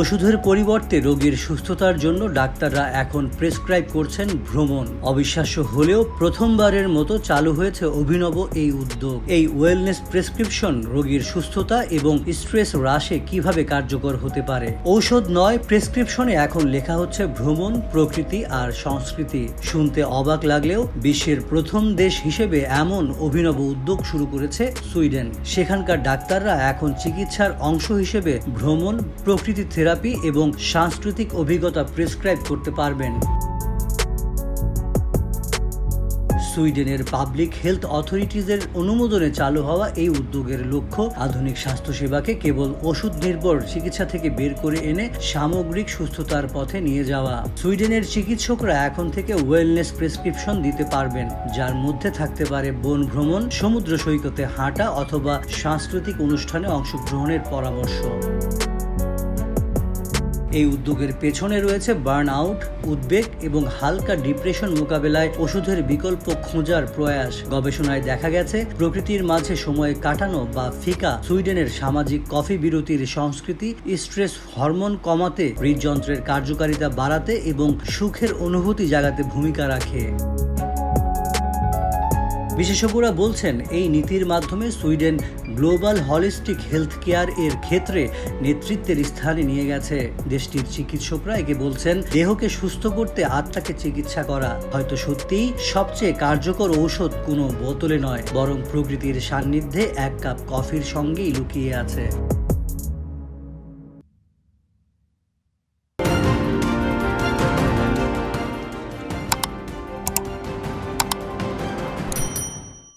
ওষুধের পরিবর্তে রোগীর সুস্থতার জন্য ডাক্তাররা এখন প্রেসক্রাইব করছেন ভ্রমণ। অবিশ্বাস্য হলেও প্রথমবারের মতো চালু হয়েছে অভিনব এই উদ্যোগ। এই ওয়েলনেস প্রেসক্রিপশন রোগীর সুস্থতা এবং স্ট্রেস হ্রাসে কীভাবে কার্যকর হতে পারে? ঔষধ নয় প্রেসক্রিপশনে এখন লেখা হচ্ছে ভ্রমণ, প্রকৃতি আর সংস্কৃতি। শুনতে অবাক লাগলেও বিশ্বের প্রথম দেশ হিসেবে এমন অভিনব উদ্যোগ শুরু করেছে সুইডেন। সেখানকার ডাক্তাররা এখন চিকিৎসার অংশ হিসেবে ভ্রমণ প্রকৃতি থেরাপি এবং সাংস্কৃতিক অভিজ্ঞতা প্রেসক্রাইব করতে পারবেন। সুইডেনের পাবলিক হেলথ অথরিটিজের অনুমোদনে চালু হওয়া এই উদ্যোগের লক্ষ্য আধুনিক স্বাস্থ্যসেবাকে কেবল ওষুধ নির্ভর চিকিৎসা থেকে বের করে এনে সামগ্রিক সুস্থতার পথে নিয়ে যাওয়া। সুইডেনের চিকিৎসকরা এখন থেকে ওয়েলনেস প্রেসক্রিপশন দিতে পারবেন, যার মধ্যে থাকতে পারে বন ভ্রমণ, সমুদ্র সৈকতে হাঁটা অথবা সাংস্কৃতিক অনুষ্ঠানে অংশগ্রহণের পরামর্শ। এই উদ্যোগের পেছনে রয়েছে বার্ন আউট উদ্বেগ এবং হালকা ডিপ্রেশন মোকাবেলায় ওষুধের বিকল্প খোঁজার প্রয়াস। গবেষণায় দেখা গেছে, প্রকৃতির মাঝে সময় কাটানো বা ফিকা সুইডেনের সামাজিক কফি বিরতির সংস্কৃতি স্ট্রেস হরমোন কমাতে, হৃদযন্ত্রের কার্যকারিতা বাড়াতে এবং সুখের অনুভূতি জাগাতে ভূমিকা রাখে। বিশেষজ্ঞরা বলছেন, এই নীতির মাধ্যমে Sweden global holistic health care এর ক্ষেত্রে নেতৃত্বের স্থানে নিয়ে গেছে। দেশটির চিকিৎসকরা একে বলছেন, দেহকে সুস্থ করতে আত্মাকে চিকিৎসা করা হয়তো সত্যিই সবচেয়ে কার্যকর ঔষধ কোনো বোতলে নয়, বরং প্রকৃতির সান্নিধ্যে এক কাপ কফির সঙ্গেই লুকিয়ে আছে।